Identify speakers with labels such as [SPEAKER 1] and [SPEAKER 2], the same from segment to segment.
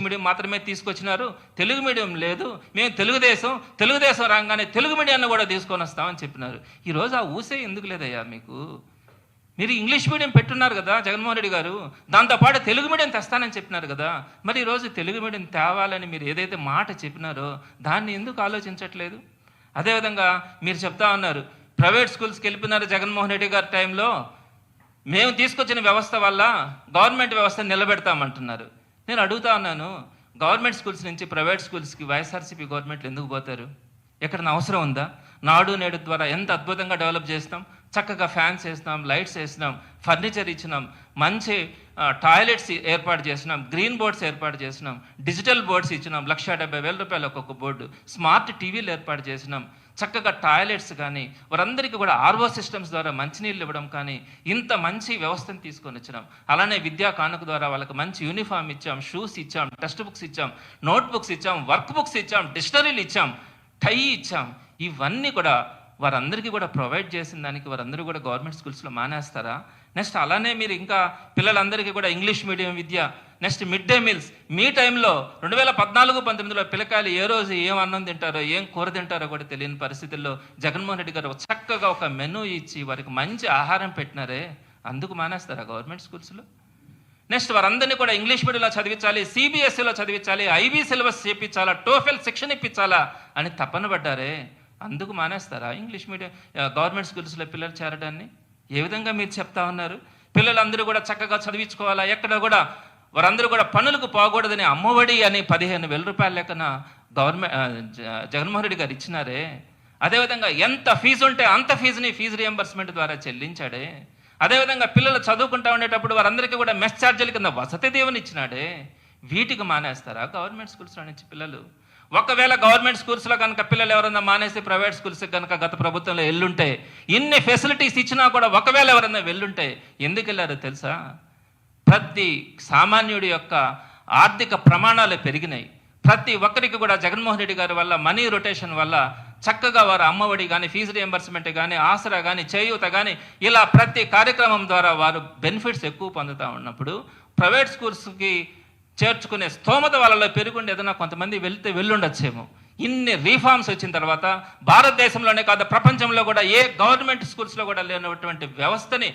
[SPEAKER 1] Medium మాత్రమే తీసుకొచ్చినారు. Telugu medium లేదు. మేము తెలుగుదేశం తెలుగుదేశం రాగానే తెలుగు మీడియాన్ని కూడా తీసుకొని వస్తామని చెప్పినారు. ఈరోజు ఆ ఊసే ఎందుకు లేదయ్యా మీకు? మీరు ఇంగ్లీష్ మీడియం పెట్టున్నారు కదా జగన్మోహన్ రెడ్డి గారు. దాంతోపాటు తెలుగు మీడియం తెస్తానని చెప్పినారు కదా. మరి ఈరోజు తెలుగు మీడియం తేవాలని మీరు ఏదైతే మాట చెప్పినారో దాన్ని ఎందుకు ఆలోచించట్లేదు? అదేవిధంగా మీరు చెప్తా ఉన్నారు ప్రైవేట్ స్కూల్స్కి వెళ్ళిపోయినారు జగన్మోహన్ రెడ్డి గారి టైంలో. మేము తీసుకొచ్చిన వ్యవస్థ వల్ల గవర్నమెంట్ వ్యవస్థ నిలబెడతామంటున్నారు. నేను అడుగుతా ఉన్నాను గవర్నమెంట్ స్కూల్స్ నుంచి ప్రైవేట్ స్కూల్స్కి వైఎస్ఆర్సీపీ గవర్నమెంట్లు ఎందుకు పోతారు? ఎక్కడన్నా అవసరం ఉందా? నాడు నేడు ద్వారా ఎంత అద్భుతంగా డెవలప్ చేస్తాం చక్కగా ఫ్యాన్స్ వేసినాం లైట్స్ వేసినాం ఫర్నిచర్ ఇచ్చినాం మంచి టాయిలెట్స్ ఏర్పాటు చేసినాం గ్రీన్ బోర్డ్స్ ఏర్పాటు చేసినాం డిజిటల్ బోర్డ్స్ ఇచ్చినాం లక్ష డెబ్బై వేల రూపాయలు ఒక్కొక్క బోర్డు స్మార్ట్ టీవీలు ఏర్పాటు చేసినాం. చక్కగా టాయిలెట్స్ కానీ వారందరికీ కూడా ఆర్ఓ సిస్టమ్స్ ద్వారా మంచినీళ్ళు ఇవ్వడం కానీ ఇంత మంచి వ్యవస్థను తీసుకొని వచ్చినాం. అలానే విద్యా కానుక ద్వారా వాళ్ళకి మంచి యూనిఫామ్ ఇచ్చాం షూస్ ఇచ్చాం టెక్స్ట్ బుక్స్ ఇచ్చాం నోట్ బుక్స్ ఇచ్చాం వర్క్ బుక్స్ ఇచ్చాం డిక్షనరీలు ఇచ్చాం టై ఇచ్చాం. ఇవన్నీ కూడా వారందరికీ కూడా ప్రొవైడ్ చేసిన దానికి వారందరూ కూడా గవర్నమెంట్ స్కూల్స్లో మానేస్తారా? నెక్స్ట్ అలానే మీరు ఇంకా పిల్లలందరికీ కూడా ఇంగ్లీష్ మీడియం విద్య నెక్స్ట్ మిడ్ డే మీల్స్. మీ టైంలో రెండు వేల పద్నాలుగు పంతొమ్మిదిలో పిల్లకాయలు ఏ రోజు ఏం అన్నం తింటారో ఏం కూర తింటారో కూడా తెలియని పరిస్థితుల్లో జగన్మోహన్ రెడ్డి గారు చక్కగా ఒక మెనూ ఇచ్చి వారికి మంచి ఆహారం పెట్టినారే. అందుకు మానేస్తారా గవర్నమెంట్ స్కూల్స్లో? నెక్స్ట్ వారందరినీ కూడా ఇంగ్లీష్ మీడియంలో చదివించాలి సిబిఎస్ఈలో చదివించాలి ఐబీ సిలబస్ చేయించాలా టోఫెల్ శిక్షణ ఇప్పించాలా అని తపన పడ్డారే. అందుకు మానేస్తారా ఇంగ్లీష్ మీడియం గవర్నమెంట్ స్కూల్స్లో పిల్లలు చేరడాన్ని? ఏ విధంగా మీరు చెప్తా ఉన్నారు? పిల్లలందరూ కూడా చక్కగా చదివించుకోవాలా? ఎక్కడ కూడా వారందరూ కూడా పనులకు పోకూడదని అమ్మఒడి అని పదిహేను వేల రూపాయల లెక్కన గవర్నమెంట్ జగన్మోహన్ రెడ్డి గారు ఇచ్చినారే. అదేవిధంగా ఎంత ఫీజు ఉంటే అంత ఫీజుని ఫీజు రియంబర్స్మెంట్ ద్వారా చెల్లించాడే. అదేవిధంగా పిల్లలు చదువుకుంటా ఉండేటప్పుడు వారందరికీ కూడా మెస్ ఛార్జీల కింద వసతి దేవుని ఇచ్చినాడే. వీటికి మానేస్తారా గవర్నమెంట్ స్కూల్స్లో నుంచి పిల్లలు? ఒకవేళ గవర్నమెంట్ స్కూల్స్లో కనుక పిల్లలు ఎవరైనా మానేసి ప్రైవేట్ స్కూల్స్ కనుక గత ప్రభుత్వంలో వెళ్ళుంటే ఇన్ని ఫెసిలిటీస్ ఇచ్చినా కూడా ఒకవేళ ఎవరైనా వెళ్ళుంటే ఎందుకు వెళ్ళారో తెలుసా? ప్రతి సామాన్యుడి యొక్క ఆర్థిక ప్రమాణాలు పెరిగినాయి. ప్రతి ఒక్కరికి కూడా జగన్మోహన్ రెడ్డి గారి వల్ల మనీ రొటేషన్ వల్ల చక్కగా వారు అమ్మఒడి కానీ ఫీజు రియంబర్స్మెంట్ కానీ ఆసరా కానీ చేయూత కానీ ఇలా ప్రతి కార్యక్రమం ద్వారా వారు బెనిఫిట్స్ ఎక్కువ పొందుతూ ఉన్నప్పుడు ప్రైవేట్ స్కూల్స్కి చేర్చుకునే స్తోమత వాళ్ళలో పెరుగుండి ఏదైనా కొంతమంది వెళ్తే వెళ్ళుండొచ్చేమో. ఇన్ని రీఫార్మ్స్ వచ్చిన తర్వాత భారతదేశంలోనే కాదు ప్రపంచంలో కూడా ఏ గవర్నమెంట్ స్కూల్స్లో కూడా లేనటువంటి వ్యవస్థని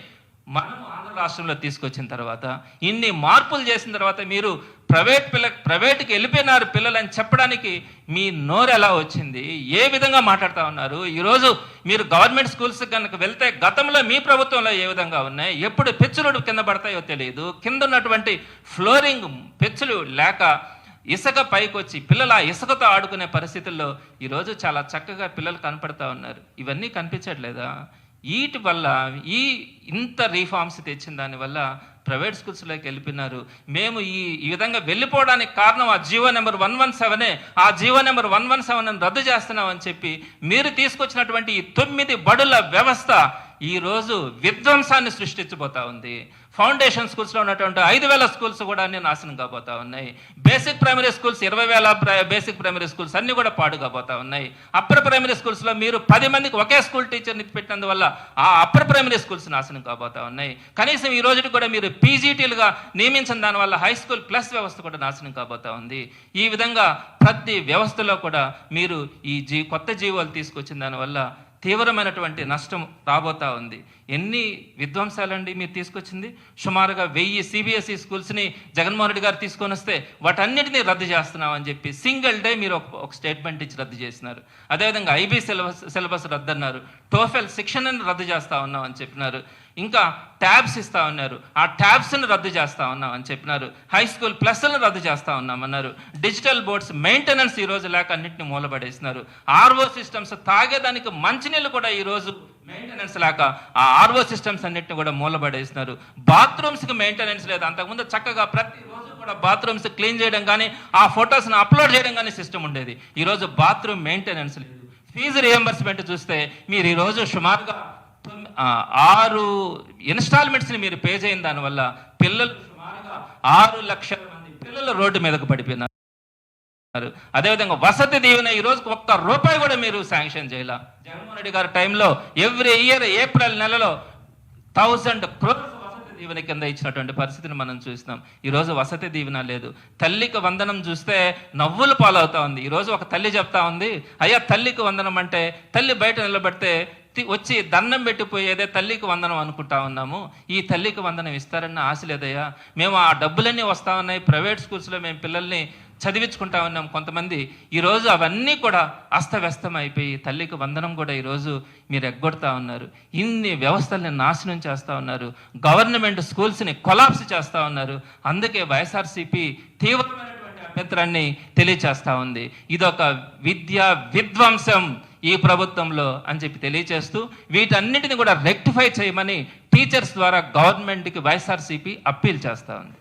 [SPEAKER 1] మనం ఆంధ్ర రాష్ట్రంలో తీసుకొచ్చిన తర్వాత ఇన్ని మార్పులు చేసిన తర్వాత మీరు ప్రైవేట్ పిల్ల ప్రైవేట్కి వెళ్ళిపోయినారు పిల్లలని చెప్పడానికి మీ నోరు ఎలా వచ్చింది? ఏ విధంగా మాట్లాడుతూ ఉన్నారు? ఈరోజు మీరు గవర్నమెంట్ స్కూల్స్ కనుక వెళ్తే గతంలో మీ ప్రభుత్వంలో ఏ విధంగా ఉన్నాయి? ఎప్పుడు పెచ్చులు కింద పడతాయో తెలియదు కింద ఉన్నటువంటి ఫ్లోరింగ్ పెచ్చులు లేక ఇసుక పైకి వచ్చి పిల్లలు ఆ ఇసుకతో ఆడుకునే పరిస్థితుల్లో ఈరోజు చాలా చక్కగా పిల్లలు కనపడతా ఉన్నారు. ఇవన్నీ కనిపించట్లేదా? వీటి వల్ల ఈ ఇంత రీఫార్మ్స్ తెచ్చిన దానివల్ల ప్రైవేట్ స్కూల్స్లోకి వెళ్ళిపోయినారు. మేము ఈ ఈ విధంగా వెళ్ళిపోవడానికి కారణం ఆ జీవో నెంబర్ వన్ వన్ సెవెనే. ఆ GO number one one seven రద్దు చేస్తున్నామని చెప్పి మీరు తీసుకొచ్చినటువంటి ఈ తొమ్మిది బడుల వ్యవస్థ ఈరోజు విధ్వంసాన్ని సృష్టించబోతా ఉంది. ఫౌండేషన్ స్కూల్స్లో ఉన్నటువంటి ఐదు వేల స్కూల్స్ కూడా అన్ని నాశనం కాబోతా ఉన్నాయి. బేసిక్ ప్రైమరీ స్కూల్స్ ఇరవై వేల బేసిక్ ప్రైమరీ స్కూల్స్ అన్ని కూడా పాడు కాబోతా ఉన్నాయి. అప్పర్ ప్రైమరీ స్కూల్స్లో మీరు పది మందికి ఒకే స్కూల్ టీచర్ని పెట్టినందువల్ల ఆ అప్పర్ ప్రైమరీ స్కూల్స్ నాశనం కాబోతా ఉన్నాయి. కనీసం ఈ రోజుకి కూడా మీరు పీజీటీలుగా నియమించిన దానివల్ల హై స్కూల్ ప్లస్ వ్యవస్థ కూడా నాశనం కాబోతా ఉంది. ఈ విధంగా ప్రతి వ్యవస్థలో కూడా మీరు ఈ జీ కొత్త జీవోలు తీసుకొచ్చిన దానివల్ల తీవ్రమైనటువంటి నష్టం రాబోతా ఉంది. ఎన్ని విధ్వంసాలండి మీరు తీసుకొచ్చింది? సుమారుగా వెయ్యి సిబిఎస్ఈ స్కూల్స్ని జగన్మోహన్ రెడ్డి గారు తీసుకొని వస్తే వాటన్నిటినీ రద్దు చేస్తున్నామని చెప్పి సింగిల్ డే మీరు ఒక స్టేట్మెంట్ ఇచ్చి రద్దు చేసినారు. అదేవిధంగా ఐబీ సిలబస్ సిలబస్ రద్దు అన్నారు టోఫెల్ శిక్షణను రద్దు చేస్తా ఉన్నామని చెప్పినారు. ఇంకా ట్యాబ్స్ ఇస్తా ఉన్నారు. ఆ ట్యాబ్స్ని రద్దు చేస్తా ఉన్నాం అని చెప్పినారు. హై స్కూల్ ప్లస్లను రద్దు చేస్తా ఉన్నామన్నారు. డిజిటల్ బోర్డ్స్ మెయింటెనెన్స్ ఈ రోజు లేక అన్నింటిని మూలబడేసినారు. ఆర్ఓ సిస్టమ్స్ తాగేదానికి మంచినీళ్ళు కూడా ఈరోజు మెయింటెనెన్స్ లేక ఆ ఆర్ఓ సిస్టమ్స్ అన్నింటిని కూడా మూలబడేస్తున్నారు బాత్రూమ్స్కి మెయింటెనెన్స్ లేదు. అంతకుముందు చక్కగా ప్రతి రోజు కూడా బాత్రూమ్స్ క్లీన్ చేయడం కానీ ఆ ఫొటోస్ని అప్లోడ్ చేయడం కానీ సిస్టమ్ ఉండేది. ఈరోజు బాత్రూమ్ మెయింటెనెన్స్ లేదు. ఫీజు రియంబర్స్మెంట్ చూస్తే మీరు ఈరోజు సుమారుగా ఆరు ఇన్స్టాల్మెంట్స్ని మీరు పే చేయని దానివల్ల పిల్లలు సుమారుగా ఆరు లక్షల మంది పిల్లలు రోడ్డు మీదకు పడిపోయినారు. అదేవిధంగా వసతి దీవెన ఈ రోజుకి ఒక్క రూపాయి కూడా మీరు శాంక్షన్ చేయాల. జగన్మోహన్ రెడ్డి గారి టైంలో ఎవ్రీ ఇయర్ ఏప్రిల్ నెలలో థౌసండ్ క్రోర్స్ వసతి దీవెన కింద ఇచ్చినటువంటి పరిస్థితిని మనం చూస్తున్నాం ఈరోజు వసతి దీవెన లేదు. తల్లికి వందనం చూస్తే నవ్వులు పాలవుతా ఉంది. ఈరోజు ఒక తల్లి చెప్తా ఉంది అయ్యా తల్లికి వందనం అంటే తల్లి బయట నిలబడితే తి- వచ్చి దండం పెట్టిపోయేదే తల్లికి వందనం అనుకుంటా ఉన్నాము. ఈ తల్లికి వందనం ఇస్తారన్న ఆశ లేదయ్యా. మేము ఆ డబ్బులన్నీ వస్తా ఉన్నాయి. ప్రైవేట్ స్కూల్స్లో మేము పిల్లల్ని చదివించుకుంటా ఉన్నాం కొంతమంది. ఈరోజు అవన్నీ కూడా అస్తవ్యస్తం అయిపోయి తల్లికి వందనం కూడా ఈరోజు మీరు ఎగ్గొడతా ఉన్నారు. ఇన్ని వ్యవస్థల్ని నాశనం చేస్తూ ఉన్నారు. గవర్నమెంట్ స్కూల్స్ని కొలాప్స్ చేస్తూ ఉన్నారు. అందుకే వైఎస్ఆర్సీపీ తీవ్రమైనటువంటి అభ్యంతరాన్ని తెలియచేస్తూ ఉంది. ఇదొక విద్యా విధ్వంసం ఈ ప్రభుత్వంలో అని చెప్పి తెలియచేస్తూ వీటన్నిటిని కూడా రెక్టిఫై చేయమని టీచర్స్ ద్వారా గవర్నమెంట్కి వైఎస్ఆర్సీపీ అప్పీల్ చేస్తూ ఉంది.